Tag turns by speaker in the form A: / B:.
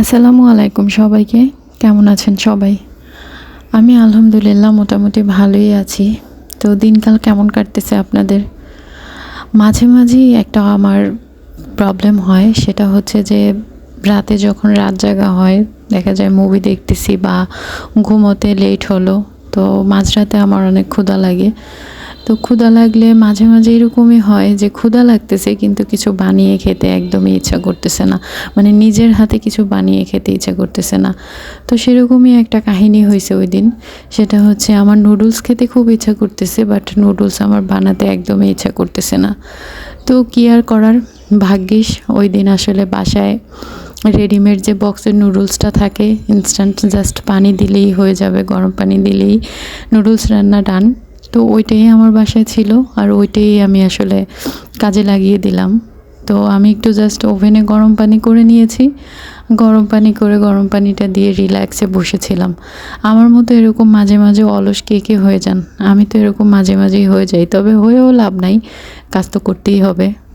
A: আসসালামু আলাইকুম সবাইকে। কেমন আছেন সবাই? আমি আলহামদুলিল্লাহ মোটামুটি ভালোই আছি। তো দিনকাল কেমন কাটতেছে আপনাদের? মাঝে মাঝেই একটা আমার প্রবলেম হয়, সেটা হচ্ছে যে রাতে যখন রাত জাগা হয়, দেখা যায় মুভি দেখতেছি বা ঘুমোতে লেট হলো, তো মাঝরাতে আমার অনেক ক্ষুধা লাগে। তো ক্ষুধা লাগলে মাঝে মাঝে এরকমই হয় যে ক্ষুধা লাগতেছে কিন্তু কিছু বানিয়ে খেতে একদমই ইচ্ছা করতেছে না। মানে নিজের হাতে কিছু বানিয়ে খেতে ইচ্ছা করতেছে না। তো সেরকমই একটা কাহিনী হয়েছে ওই দিন সেটা হচ্ছে আমার নুডলস খেতে খুব ইচ্ছা করতেছে বাট নুডলস আমার বানাতে একদমই ইচ্ছা করতেছে না। তো কি আর করার? ভাগ্যিস ওই দিন আসলে বাসায় রেডিমেড যে বক্সের নুডলসটা থাকে ইনস্ট্যান্ট জাস্ট পানি দিলেই হয়ে যাবে, গরম পানি দিলেই নুডলস রান্না ডান তো ওইটাই আমার বাসায় ছিল আর ওইটাই আমি আসলে কাজে লাগিয়ে দিলাম। তো আমি একটু জাস্ট ওভেনে গরম পানি করে নিয়েছি। গরম পানি করে গরম পানিটা দিয়ে রিল্যাক্সে বসেছিলাম। আমার মতো এরকম মাঝে মাঝে অলস কে কে হয়ে যান? আমি তো এরকম মাঝে মাঝেই হয়ে যাই, তবে হয়েও লাভ নাই। কাজ তো করতেই হবে।